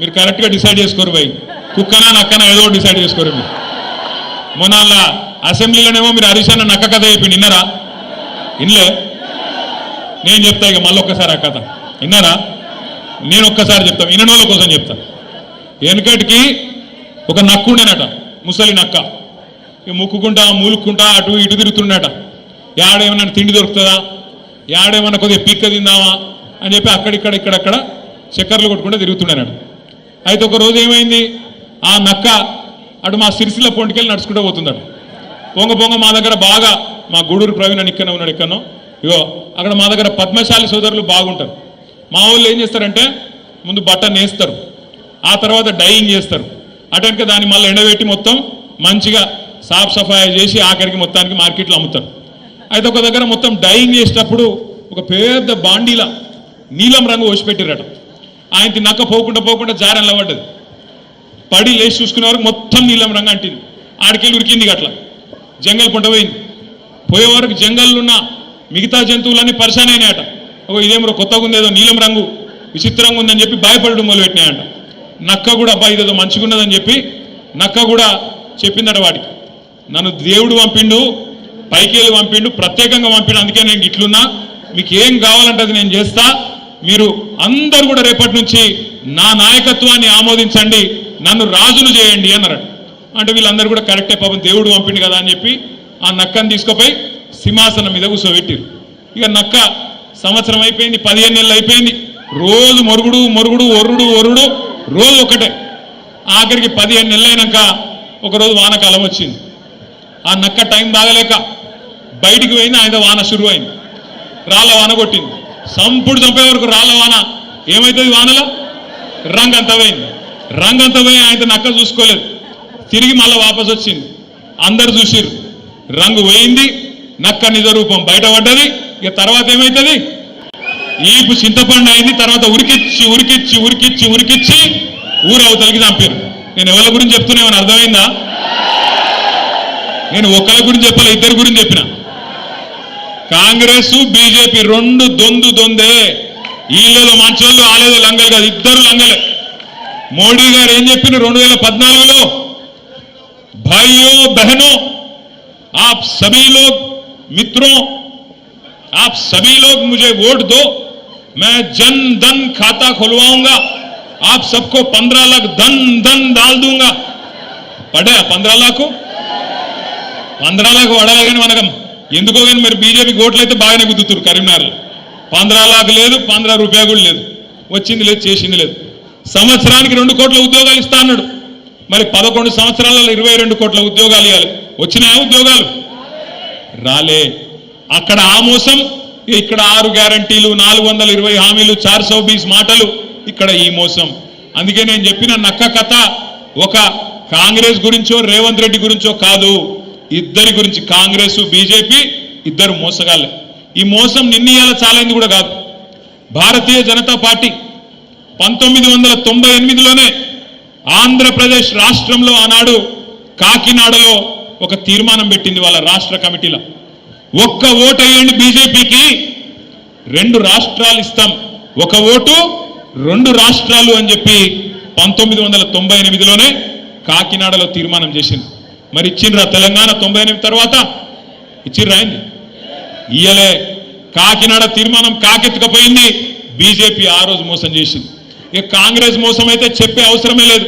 మీరు కరెక్ట్గా డిసైడ్ చేసుకోరు భయ్. కుక్కనా నక్కనా ఏదో డిసైడ్ చేసుకోరు మీరు. మొన్న అలా అసెంబ్లీలోనేమో మీరు హరీష్ అన్న నక్క కథ చెప్పి విన్నారా? ఇన్లే నేను చెప్తా ఇక మళ్ళీ ఒక్కసారి ఆ కథ. విన్నారా? నేను ఒక్కసారి చెప్తాను ఇన్నోళ్ళ కోసం చెప్తా. వెనకటికి ఒక నక్కుండేనట ముసలి నక్క. ఇక ముక్కుకుంటా మూలుక్కుంటా అటు ఇటు తిరుగుతుండట. యాడేమన్నా తిండి దొరుకుతుందా? యాడేమన్నా కొద్దిగా పిక్క తిందామా? అని చెప్పి అక్కడిక్కడ ఇక్కడక్కడ చక్కర్లు కొట్టుకుంటూ తిరుగుతుండేనట. అయితే ఒక రోజు ఏమైంది? ఆ నక్క అటు మా సిరిసిల పొంటికెళ్ళి నడుచుకుంటూ పోతుందట. పొంగ పొంగ మా దగ్గర బాగా మా గూడూరు ప్రవీణ్ అని ఇక్కడ ఉన్నాడు ఇక్కడనో ఇగో అక్కడ మా దగ్గర పద్మశాలి సోదరులు బాగుంటారు. మా వాళ్ళు ఏం చేస్తారంటే ముందు బట్ట నేస్తారు. ఆ తర్వాత డైయింగ్ చేస్తారు. అటెనక దాన్ని మళ్ళీ ఎండబెట్టి మొత్తం మంచిగా సాఫ్ సఫాయి చేసి ఆఖరికి మొత్తానికి మార్కెట్లో అమ్ముతారు. అయితే ఒక దగ్గర మొత్తం డైయింగ్ చేసేటప్పుడు ఒక పెద్ద బాండీల నీలం రంగు పోసిపెట్టిరట ఆయనకి నక్క పోకుండా పోకుండా జారెన్ల పడ్డది పడి లేచి చూసుకునే వరకు మొత్తం నీలం రంగు అంటింది. ఆడికెళ్ళి ఉరికింది అట్లా. జంగల్ పంట పోయింది. పోయే వరకు జంగల్లున్న మిగతా జంతువులన్నీ పరిశాన్ అయినాయట. ఓ ఇదేమో కొత్తగా ఉంది ఏదో నీలం రంగు విచిత్రంగా ఉందని చెప్పి భయపడడం మొదలుపెట్టినాయంట. నక్క కూడా అబ్బా ఇదేదో మంచిగా ఉన్నదని చెప్పి నక్క కూడా చెప్పిందట వాడికి. నన్ను దేవుడు పంపిండు పైకి వెళ్ళి పంపిండు ప్రత్యేకంగా పంపిండు అందుకే నేను ఇట్లున్నా. మీకు ఏం కావాలంటే అది నేను చేస్తా. మీరు అందరు కూడా రేపటి నుంచి నా నాయకత్వాన్ని ఆమోదించండి నన్ను రాజులు చేయండి అన్నారు అంటే వీళ్ళందరూ కూడా కరెక్టే పాపం దేవుడు పంపిండు కదా అని చెప్పి ఆ నక్కను తీసుకుపోయి సింహాసనం మీద కూర్చోబెట్టిరు. ఇక నక్క సంవత్సరం అయిపోయింది పదిహేను నెలలు అయిపోయింది. రోజు మొరుగుడు మొరుగుడు ఒరుడు ఒరుడు రోజు ఒకటే ఆఖరికి పదిహేను నెలలు అయినాక ఒకరోజు వానకాలం వచ్చింది. ఆ నక్క టైం బాగలేక బయటికి పోయింది ఆయన వాన షురు అయింది రాళ్ళ వాన కొట్టింది. సంపుడు చంపే వరకు రాళ్ళ వాన ఏమవుతుంది వానలో? రంగు అంత పోయింది. రంగు అంత పోయి ఆయన నక్క చూసుకోలేదు. తిరిగి మళ్ళీ వాపస్ వచ్చింది. అందరు చూసిర్రు. రంగు పోయింది నక్క నిజ రూపం బయటపడ్డది. ఇక తర్వాత ఏమవుతుంది ఈపు చింతపండు అయింది తర్వాత ఉరికిచ్చి ఉరికిచ్చి ఉరికిచ్చి ఉరికిచ్చి ఊరు అవతలికి చంపారు నేను ఎవరి గురించి చెప్తున్నా ఏమైనా అర్థమైందా? నేను ఒకరి గురించి చెప్పలే ఇద్దరి గురించి చెప్పిన. कांग्रेस बीजेपी रू दे मंच आले लंगल का इधर लंगल मोडी गारे रूल पदना भाइयों बहनों आप सभी लोग मित्रों आप सभी लोग मुझे वोट दो मैं जन धन खाता खुलवाऊँगा आप सबको पंद्रह लाख धन धन डाल दूँगा पड़े पंद्रह लाख पंद्रह लाख वड़ेगा मनकम ఎందుకో కానీ మరి బీజేపీ ఓట్లు అయితే బాగానే గుద్దుతారు కరీంనగర్లో. పంద్రా లేదు పంద్రా రూపాయ కూడా లేదు. వచ్చింది లేదు చేసింది లేదు. సంవత్సరానికి రెండు కోట్ల ఉద్యోగాలు ఇస్తా అన్నాడు. మరి పదకొండు సంవత్సరాలలో ఇరవై రెండు కోట్ల ఉద్యోగాలు ఇవ్వాలి. వచ్చినాయా ఉద్యోగాలు? రాలే. అక్కడ ఆ మోసం ఇక్కడ ఆరు గ్యారంటీలు నాలుగు వందల ఇరవై హామీలు చార్ సౌ బీస్ మాటలు ఇక్కడ ఈ మోసం. అందుకే నేను చెప్పిన నక్క కథ ఒక కాంగ్రెస్ గురించో రేవంత్ రెడ్డి గురించో కాదు. ఇద్దరి గురించి కాంగ్రెస్ బీజేపీ ఇద్దరు మోసగాళ్ళే. ఈ మోసం నిన్నీయాల చాలైంది కూడా కాదు. భారతీయ జనతా పార్టీ పంతొమ్మిది వందల తొంభై ఎనిమిదిలోనే ఆంధ్రప్రదేశ్ రాష్ట్రంలో ఆనాడు కాకినాడలో ఒక తీర్మానం పెట్టింది వాళ్ళ రాష్ట్ర కమిటీలో. ఒక్క ఓటు వేయండి బీజేపీకి రెండు రాష్ట్రాలు ఇస్తాం. ఒక ఓటు రెండు రాష్ట్రాలు అని చెప్పి పంతొమ్మిది వందల తొంభై ఎనిమిదిలోనే కాకినాడలో తీర్మానం చేసింది. మరి ఇచ్చిండ్రా తెలంగాణ తొంభై ఎనిమిది తర్వాత? ఇచ్చిండ్రా అయింది ఇయ్యలే. కాకినాడ తీర్మానం కాకెత్తుకపోయింది. బీజేపీ ఆ రోజు మోసం చేసింది. ఇక కాంగ్రెస్ మోసం అయితే చెప్పే అవసరమే లేదు.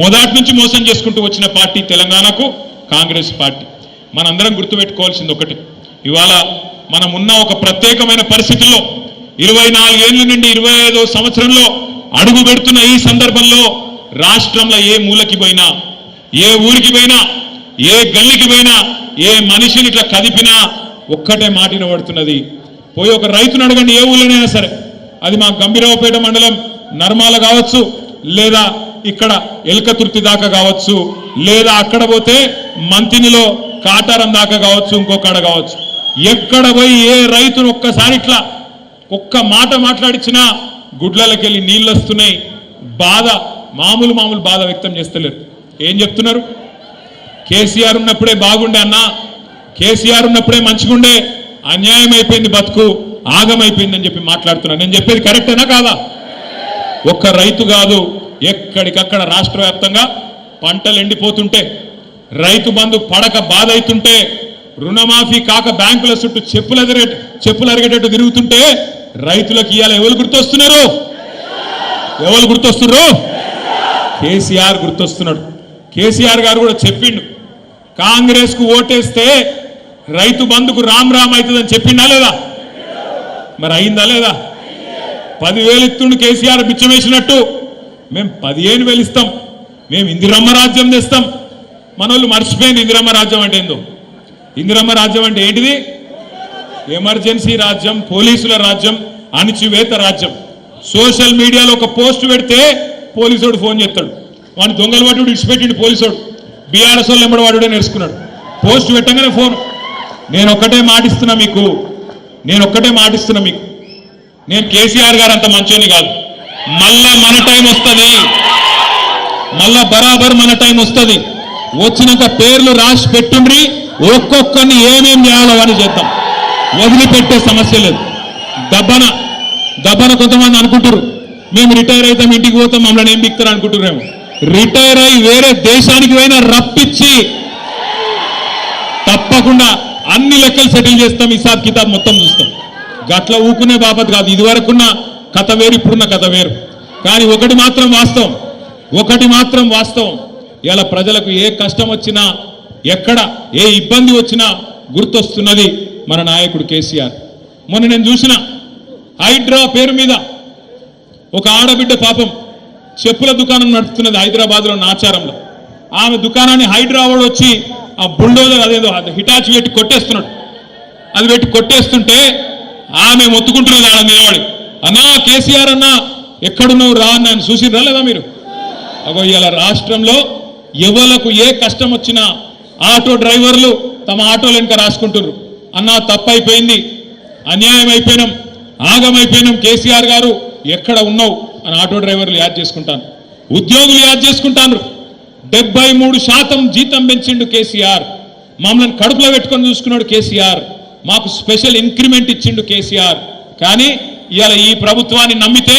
మొదటి నుంచి మోసం చేసుకుంటూ వచ్చిన పార్టీ తెలంగాణకు కాంగ్రెస్ పార్టీ. మనందరం గుర్తుపెట్టుకోవాల్సింది ఒకటి. ఇవాళ మనం ఉన్న ఒక ప్రత్యేకమైన పరిస్థితుల్లో ఇరవై నాలుగేళ్ళ నుండి ఇరవై ఐదో సంవత్సరంలో అడుగు పెడుతున్న ఈ సందర్భంలో రాష్ట్రంలో ఏ మూలకి పోయినా ఏ ఊరికి పోయినా ఏ గల్లికి పోయినా ఏ మనిషిని ఇట్లా కదిపినా ఒక్కటే మాట పడుతున్నది పోయి ఒక రైతును అడగండి ఏ ఊళ్ళోనైనా సరే. అది మా గంభీరావుపేట మండలం నర్మాల కావచ్చు లేదా ఇక్కడ ఎల్కతుర్తి దాకా కావచ్చు లేదా అక్కడ పోతే మంతినిలో కాటారం దాకా కావచ్చు ఇంకొకడ కావచ్చు. ఎక్కడ పోయి ఏ రైతును ఒక్కసారి ఇట్లా ఒక్క మాట మాట్లాడించినా గుడ్లకి వెళ్ళి నీళ్ళు వస్తున్నాయి బాధ మామూలు మామూలు బాధ వ్యక్తం చేస్తలేరు. ఏం చెప్తున్నారు? కేసీఆర్ ఉన్నప్పుడే బాగుండే అన్న. కేసీఆర్ ఉన్నప్పుడే మంచిగుండే. అన్యాయం అయిపోయింది బతుకు. ఆగమైపోయిందని చెప్పి మాట్లాడుతున్నా. నేను చెప్పేది కరెక్టేనా కాదా? ఒక్క రైతు కాదు. ఎక్కడికక్కడ రాష్ట్ర వ్యాప్తంగా పంటలు ఎండిపోతుంటే రైతు బంధు పడక బాధ అవుతుంటే రుణమాఫీ కాక బ్యాంకుల చుట్టూ చెప్పులు ఎదిరే చెప్పులు అరిగేటట్టు తిరుగుతుంటే రైతులకు ఇవాళ ఎవరు గుర్తొస్తున్నారు? ఎవరు గుర్తొస్తున్నారు కేసీఆర్ గుర్తొస్తున్నాడు. కేసీఆర్ గారు కూడా చెప్పిండు కాంగ్రెస్కు ఓటేస్తే రైతు బంధుకు రామ్ రామ్ అవుతుందని చెప్పిండా లేదా? మరి అయిందా లేదా? పదివేలు ఇస్తుండు కేసీఆర్ బిచ్చమేసినట్టు మేము పదిహేను వేలు ఇస్తాం మేము ఇందిరమ్మ రాజ్యం తెస్తాం. మన మర్చిపోయింది ఇందిరమ్మ రాజ్యం అంటే ఏందో? ఇందిరమ్మ రాజ్యం అంటే ఏంటిది? ఎమర్జెన్సీ రాజ్యం పోలీసుల రాజ్యం అణిచివేత రాజ్యం. సోషల్ మీడియాలో ఒక పోస్ట్ పెడితే పోలీసుడు ఫోన్ చేస్తాడు. వాడిని దొంగలు వాడు ఇడిచిపెట్టిండు పోలీసుడు. బీఆర్ఎస్ వాళ్ళు ఎంబడి వాడు నేర్చుకున్నాడు. పోస్ట్ పెట్టగానే ఫోన్. నేను ఒక్కటే మాటిస్తున్నా మీకు. నేను ఒక్కటే మాటిస్తున్నా మీకు. నేను కేసీఆర్ గారు అంత మంచోని కాదు. మళ్ళా మన టైం వస్తుంది. మళ్ళా బరాబర్ మన టైం వస్తుంది. వచ్చినాక పేర్లు రాసి పెట్టుండ్రి. ఒక్కొక్కరిని ఏమేం చేయాలో అని చేద్దాం. వదిలిపెట్టే సమస్య లేదు. దబ్బన దబ్బన కొంతమంది అనుకుంటారు మేము రిటైర్ అవుతాం ఇంటికి పోతాం మమ్మల్ని ఏం బిక్తారు అనుకుంటున్నాము రిటైర్ అయి వేరే దేశానికి పోయినా రప్పించి తప్పకుండా అన్ని లెక్కలు సెటిల్ చేస్తాం హిసాబ్ కితాబ్ మొత్తం చూస్తాం. గట్ల ఊకునే బాపత్ కాదు. ఇదివరకున్న కథ వేరు ఇప్పుడున్న కథ వేరు. కానీ ఒకటి మాత్రం వాస్తవం. ఒకటి మాత్రం వాస్తవం. ఇలా ప్రజలకు ఏ కష్టం వచ్చినా ఎక్కడ ఏ ఇబ్బంది వచ్చినా గుర్తొస్తున్నది మన నాయకుడు కేసీఆర్. మొన్న నేను చూసిన హైడ్రా పేరు మీద ఒక ఆడబిడ్డ పాపం చెప్పుల దుకాణం నడుపుతున్నది హైదరాబాద్లో నాచారంలో ఆమె దుకాణాన్ని హైదరాబాద్ వచ్చి ఆ బుల్డోజర్ అదేదో హిటాచి పెట్టి కొట్టేస్తున్నాడు. అది పెట్టి కొట్టేస్తుంటే ఆమె మొత్తుకుంటున్నది ఆడ నిలబడి. అన్నా కేసీఆర్ అన్న ఎక్కడున్నావు? రా అని ఆయన చూసిరా లేదా మీరు? అగో ఇవాళ రాష్ట్రంలో ఎవలకు ఏ కష్టం వచ్చినా ఆటో డ్రైవర్లు తమ ఆటోలు వెనుక రాసుకుంటున్నారు. అన్నా తప్పైపోయింది. అన్యాయం అయిపోయినాం ఆగమైపోయినాం. కేసీఆర్ గారు ఎక్కడ ఉన్నావు? అని ఆటో డ్రైవర్లు యాద్ చేసుకుంటాను. ఉద్యోగులు యాద్ చేసుకుంటాను. డెబ్బై మూడు శాతం జీతం పెంచిండు కేసీఆర్. మమ్మల్ని కడుపులో పెట్టుకొని చూసుకున్నాడు కేసీఆర్. మాకు స్పెషల్ ఇంక్రిమెంట్ ఇచ్చిండు కేసీఆర్. కానీ ఇవాళ ఈ ప్రభుత్వాన్ని నమ్మితే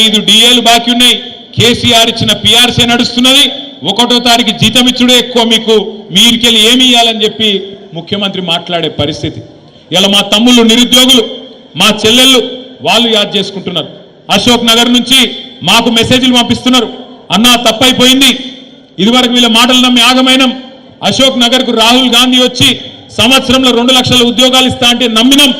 ఐదు డిఏలు బాకీ ఉన్నాయి. కేసీఆర్ ఇచ్చిన పిఆర్సీ నడుస్తున్నది. ఒకటో తారీఖు జీతం ఇచ్చుడే ఎక్కువ మీకు. మీరికెళ్ళి ఏమి ఇవ్వాలని చెప్పి ముఖ్యమంత్రి మాట్లాడే పరిస్థితి. ఇలా మా తమ్ముళ్ళు నిరుద్యోగులు మా చెల్లెళ్ళు వాళ్ళు యాద్ చేసుకుంటున్నారు. అశోక్ నగర్ నుంచి మాకు మెసేజ్లు పంపిస్తున్నారు. అన్నా తప్పైపోయింది. ఇదివరకు వీళ్ళ మాటలు నమ్మి ఆగమైనం. అశోక్ నగర్కు రాహుల్ గాంధీ వచ్చి సంవత్సరంలో రెండు లక్షల ఉద్యోగాలు ఇస్తా అంటే నమ్మినం.